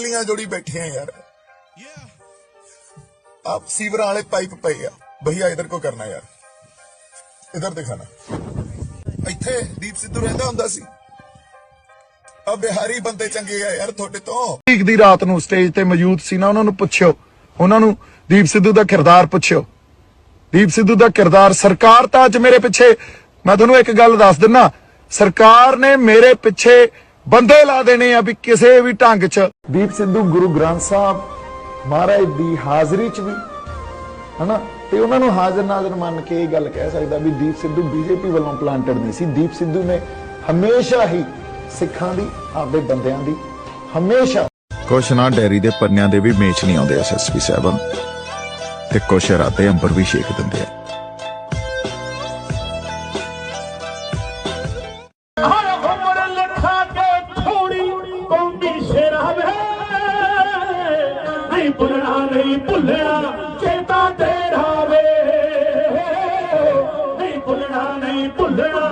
ਟਰਾਲੀਆਂ ਜੋੜੀ ਬੈਠੇ ਆ ਯਾਰ। ਆਪ ਸੀਵਰਾਂ ਵਾਲੇ ਪਾਈਪ ਪਏ ਆ। ਭਈਆ, ਇਧਰ ਕੋ ਕਰਨਾ ਯਾਰ। ਇਧਰ ਦਿਖਾਣਾ। ਇੱਥੇ ਦੀਪ ਸਿੱਧੂ ਰਹਿੰਦਾ ਹੁੰਦਾ ਸੀ। ਆ ਬਿਹਾਰੀ ਬੰਦੇ ਚੰਗੇ ਆ ਯਾਰ ਤੁਹਾਡੇ ਤੋਂ। ਠੀਕ ਦੀ ਰਾਤ ਨੂੰ ਸਟੇਜ ਤੇ ਮੌਜੂਦ ਸੀ ਨਾ, ਉਹਨਾਂ ਨੂੰ ਪੁੱਛਿਓ। ਉਹਨਾਂ ਨੂੰ ਦੀਪ ਸਿੱਧੂ ਦਾ ਕਿਰਦਾਰ ਪੁੱਛਿਓ। ਦੀਪ ਸਿੱਧੂ ਦਾ ਕਿਰਦਾਰ ਸਰਕਾਰ ਤਾਂ ਅੱਜ ਮੇਰੇ ਪਿੱਛੇ ਮੈਂ ਤੁਹਾਨੂੰ ਇੱਕ ਗੱਲ ਦੱਸ ਦਿੰਨਾ। ਸਰਕਾਰ ਨੇ ਮੇਰੇ ਪਿੱਛੇ ਬੰਦੇ ਲਾ ਦੇਣੇ ਆ ਵੀ ਕਿਸੇ ਵੀ ਢੰਗ 'ਚ। ਦੀਪ ਸਿੱਧੂ ਗੁਰੂ ਗ੍ਰੰਥ ਸਾਹਿਬ ਮਹਾਰਾਜ ਦੀ ਹਾਜ਼ਰੀ 'ਚ ਵੀ ਹਨਾ? ਤੇ ਉਹਨਾਂ ਨੂੰ ਹਾਜ਼ਰ ਨਾਜ਼ਰ ਮੰਨ ਕੇ ਇਹ ਗੱਲ ਕਹਿ ਸਕਦਾ ਵੀ ਦੀਪ ਸਿੱਧੂ ਬੀਜੇਪੀ ਵੱਲੋਂ ਪਲਾਂਟਡ ਨਹੀਂ ਸੀ। ਦੀਪ ਸਿੱਧੂ ਨੇ ਹਮੇਸ਼ਾ ਹੀ ਸਿੱਖਾਂ ਦੀ ਆਪਦੇ ਬੰਦਿਆਂ ਦੀ ਹਮੇਸ਼ਾ। ਕੁਛ ਨਾ ਡੈਰੀ ਦੇ ਪੰਨਿਆਂ ਦੇ ਵੀ ਮੇਚ ਨਹੀਂ ਆਉਂਦੇ ਐਸਐਸਪੀ ਸਾਹਿਬਾਨ ਤੇ ਕੁਛ ਰਾਤੇ ਅੰਬਰ ਵੀ ਛੇਕ ਦਿੰਦੇ ਆ। ਨਹੀਂ ਭੁੱਲਣਾ ਨਹੀਂ ਭੁੱਲਣਾ ਚੇਤਾ ਤੇਰਾ ਵੇ ਨਹੀਂ ਭੁੱਲਣਾ ਨਹੀਂ ਭੁੱਲਣਾ